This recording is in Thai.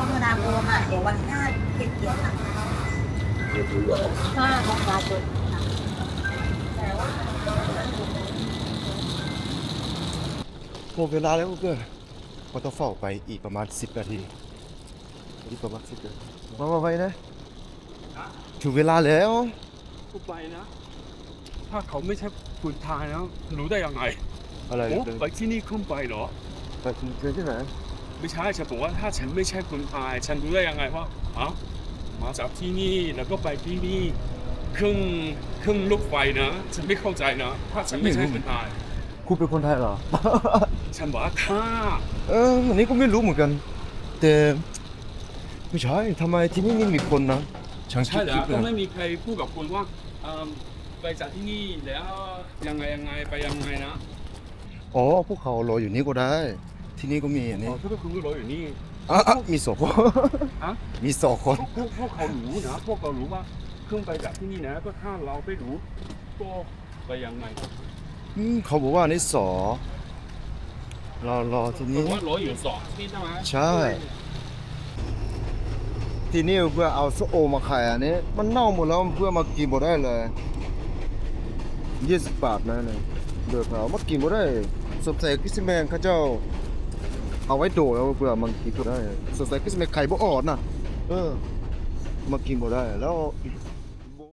คมนาคมอะเดี๋ยววันหน้าเก็บเกี่ยวนะเรียนรู้เหรอถ้าประชาชนหมดเวลาแล้วเพื่อนก็ต้องเฝ้าไปอีกประมาณ 10 นาทีอีกประมาณ10นาทีมามาไปนะถึงเวลาแล้วก็ไปนะ ถ้าเขาไม่ใช่คนไทยนะรู้ได้ยังไงอะไรโอ้เดินไปที่นี่ขึ้นไปเหรอไปเดินที่ไหน ไม่ใช่ฉันบอกว่าถ้าฉันไม่ใช่คนไทยฉันรู้ได้ยังไงว่าอ๋อมาจากที่นี่แล้วก็ไปที่นี่ครึ่งครึ่งลูกไฟนะ ฉันไม่เข้าใจนะถ้าฉันไม่ใช่คนไทยคุณเป็นคนไทยเหรอ ฉันบอกว่าถ้าเอออันนี้ก็ไม่รู้เหมือนกัน แต่ไม่ใช่ทำไมที่นี่ไม่มีคนนะช่างคิใช่ดแล้คิวดก็นะไม่มีใครพูดกับคุณว่าเอิ่มไปจากที่นี่แล้วยังไงยังไงไปยังไงนะ อ๋อพวกเขารออยู่นี่ก็ได้ ที่นี่ก็มีอันอ๋นี้อถ้าเป็นคุณก็รออยู่นี่อะอะมีสองคนฮะมีสองคน พวกพวกเขารู้นะพวกเรารู้ว่าเครื่องไปจากที่นี่นะ ก็ถ้าเราไม่รู้ก็ไปยังไงอืมเขาบอกว่าอันนี้สอรอรอที่ผมนี่ว่ารออยู่สองที่ใช่ไหมใช่ ที่นี่เพื่อเอาส้มโอมาขายอันนี้ มันเน่าหมดแล้วเพื่อมากินบ่ได้เลยยี่สิบบาทนะเนี่ยเดือดเอามากินบ่ได้สงสัยคริสแมนเขาเจ้า เอาไว้โดดแล้วเพื่อมันกินบ่ได้สงสัยคริสแมนไข่บ่อ่อนน่ะเออมากินบ่ได้แล้ว